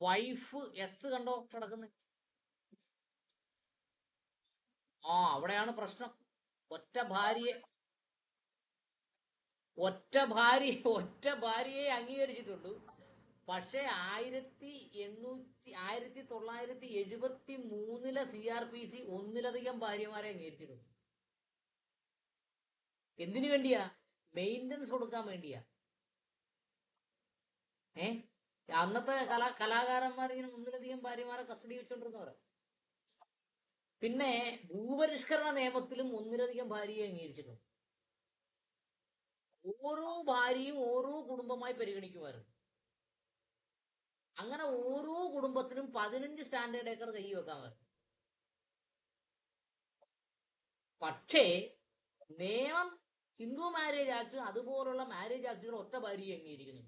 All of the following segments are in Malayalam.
വൈഫ് എസ് കണ്ടോ കിടക്കുന്നത് ആ അവിടെയാണ് പ്രശ്നം. ഒറ്റ ഭാര്യയെ ഒറ്റ ഭാര്യ ഒറ്റ ഭാര്യയെ അംഗീകരിച്ചിട്ടുണ്ട്. പക്ഷെ ആയിരത്തി എണ്ണൂറ്റി ആയിരത്തി തൊള്ളായിരത്തി എഴുപത്തി മൂന്നിലെ സി ആർ പി സി ഒന്നിലധികം ഭാര്യമാരെ അംഗീകരിച്ചിട്ടുണ്ട്. എന്തിനു വേണ്ടിയാ? മെയിന്റനൻസ് കൊടുക്കാൻ വേണ്ടിയാ. ഏ? അന്നത്തെ കലാ കലാകാരന്മാർ ഇങ്ങനെ ഒന്നിലധികം ഭാര്യമാരെ കസ്റ്റഡി വെച്ചോണ്ടിരുന്നവരാ. പിന്നെ ഭൂപരിഷ്കരണ നിയമത്തിലും ഒന്നിലധികം ഭാര്യയെ അംഗീകരിച്ചിട്ടുണ്ട്. ഓരോ ഭാര്യയും ഓരോ കുടുംബമായി പരിഗണിക്കുമായിരുന്നു. അങ്ങനെ ഓരോ കുടുംബത്തിനും പതിനഞ്ച് സ്റ്റാൻഡേർഡ് ഏക്കർ കൈ വരും പക്ഷേ നിയമം ഹിന്ദു മാരേജ് ആക്ട് അതുപോലുള്ള മാരേജ് ആക്ടുകൾ ഒറ്റ ഭാര്യയെ അംഗീകരിക്കുന്നു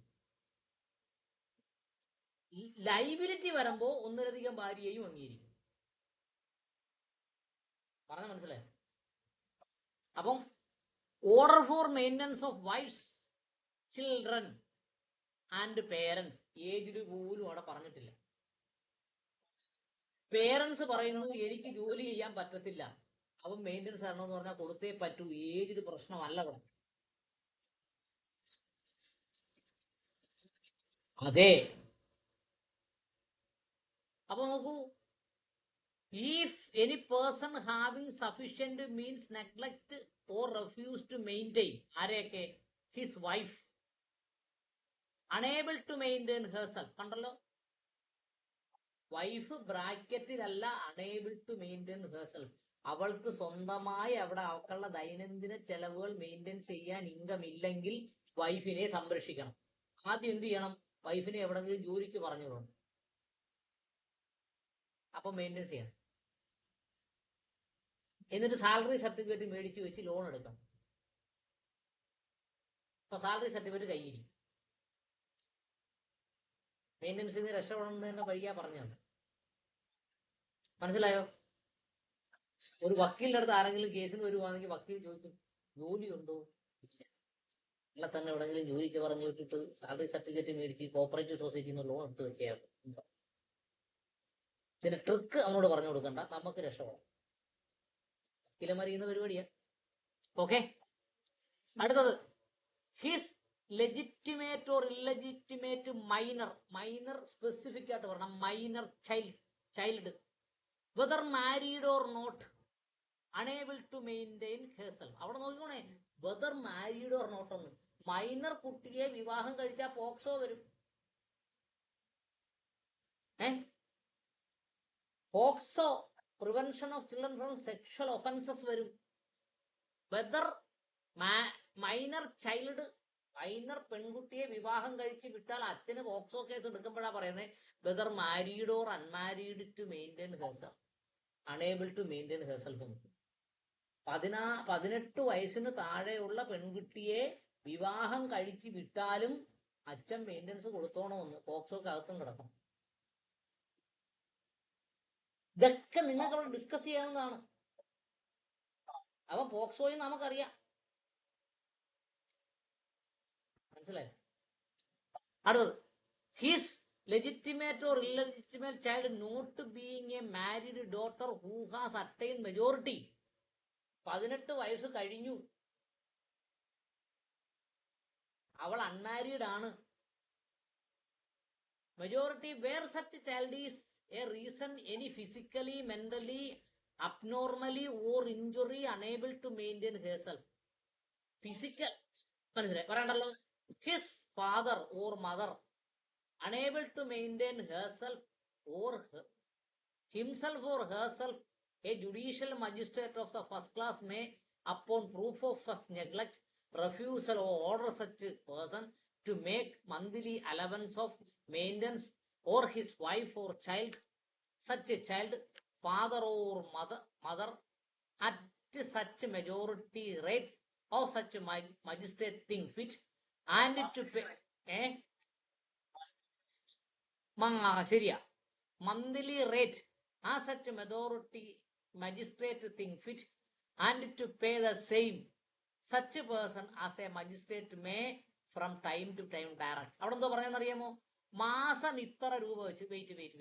ലൈബിലിറ്റി വരുമ്പോൾ ഒന്നിലധികം ഭാര്യയെയും അംഗീകരിക്കും. പറഞ്ഞ മനസ്സിലായോ? അപ്പം order for maintenance of wives children and parents aged പോലും അവിടെ പറഞ്ഞിട്ടില്ല. പേരൻസ് പറയുന്നു എനിക്ക് ജോലി ചെയ്യാൻ പറ്റത്തില്ല. അവൻ മെയിന്റനൻസ് തരണമെന്ന് പറഞ്ഞാൽ കൊടുത്തേ പറ്റൂ. ഏജ്ഡ് പ്രശ്നമല്ല അവിടെ. അതെ. അപ്പൊ നോക്കൂ. If any person having sufficient means neglect or refuse to maintain ആരെയൊക്കെ? His wife unable to maintain herself കണ്ടല്ലോ? വൈഫ് ബ്രാക്കറ്റിലല്ല അണേബിൾ ടു മെയിന്റെയിൻ ഹേഴ്സെൽഫ് അവൾക്ക് സ്വന്തമായി അവിടെ അവൾക്കുള്ള ദൈനംദിന ചെലവുകൾ മെയിന്റെയിൻ ചെയ്യാൻ ഇൻകം ഇല്ലെങ്കിൽ വൈഫിനെ സംരക്ഷിക്കണം. ആദ്യം എന്ത് ചെയ്യണം? വൈഫിനെ എവിടെങ്കിലും ജോലിക്ക് പറഞ്ഞു വിടണം അപ്പൊ മെയിന്റെസ് ചെയ്യണം. എന്നിട്ട് സാലറി സർട്ടിഫിക്കറ്റ് മേടിച്ച് വെച്ച് ലോൺ എടുക്കണം. അപ്പൊ സാലറി സർട്ടിഫിക്കറ്റ് കയ്യിരിക്കും മെയിന്റനൻസിൽ നിന്ന് രക്ഷപ്പെടണം തന്നെ വഴിയാ പറഞ്ഞു തന്നെ മനസ്സിലായോ? ഒരു വക്കീലിന്റെ അടുത്ത് ആരെങ്കിലും കേസിന് വരുവാണെങ്കിൽ വക്കീൽ ചോദിക്കും ജോലിയുണ്ടോ? ഇല്ല. അല്ല തന്നെ എവിടെങ്കിലും ജോലിക്ക് പറഞ്ഞു വിട്ടിട്ട് സാലറി സർട്ടിഫിക്കറ്റ് മേടിച്ച് കോപ്പറേറ്റീവ് സൊസൈറ്റിയിൽ നിന്ന് ലോൺ എടുത്ത് വെച്ചാൽ ഇതിന്റെ ട്രിക്ക് അവനോട് പറഞ്ഞു കൊടുക്കണ്ട. നമുക്ക് രക്ഷപ്പെടാം കിലമറിയുന്ന പരിപാടിയാ. ഓക്കെ? അടുത്തത്. His legitimate or illegitimate minor minor specific ആയിട്ട് പറയണം. Minor child child whether married or not unable to maintain herself അവിടെ നോക്കിക്കോണേ. വെദർ മാരീഡ് ഓർ നോട്ട് എന്ന്. മൈനർ കുട്ടിയെ വിവാഹം കഴിച്ചാൽ പോക്സോ വരും. ഏ? POCSO prevention of children from sexual offences വരും. വെദർ മൈനർ ചൈൽഡ് മൈനർ പെൺകുട്ടിയെ വിവാഹം കഴിച്ച് വിട്ടാൽ അച്ഛന് പോക്സോ കേസ് എടുക്കുമ്പോഴാണ് പറയുന്നത് whether married or unmarried to maintain herself unable to maintain herself പതിനാ പതിനെട്ട് വയസ്സിന് താഴെയുള്ള പെൺകുട്ടിയെ വിവാഹം കഴിച്ച് വിട്ടാലും അച്ഛൻ മെയിന്റനൻസ് കൊടുത്തോണമെന്ന് പോക്സോക്ക് അകത്തും കിടക്കണം ഇതൊക്കെ നിങ്ങൾക്ക് അവിടെ ഡിസ്കസ് ചെയ്യാവുന്നതാണ്. അപ്പൊ പോക്സോയും നമുക്കറിയാം. മനസ്സിലായോ? അടുത്തത്. His legitimate or illegitimate child not being a married daughter who has attain majority പതിനെട്ട് വയസ്സ് കഴിഞ്ഞു. അവൾ അൺമാരീഡ് ആണ്. Majority where such child is a reason any physically mentally abnormally or injury unable to maintain herself physical മനസ്സിലായി? പറയണ്ടല്ലോ. His father or mother unable to maintain herself or himself or herself a judicial magistrate of the first class may upon proof of such neglect, refusal or order such person to make monthly allowance of maintenance or his wife or child, such a child, father or mother, mother at such majority rates of such ma- magistrate thing fit and to pay eh? ശരിയാ മന്ത്ലി റേറ്റ് ആ such majority magistrate think fit and to pay the same such person as a magistrate may from time to time direct അവിടെ എന്തോ പറഞ്ഞെന്നറിയാമോ മാസം ഇത്ര രൂപ വെച്ച് വെയിറ്റ് വെയിറ്റ്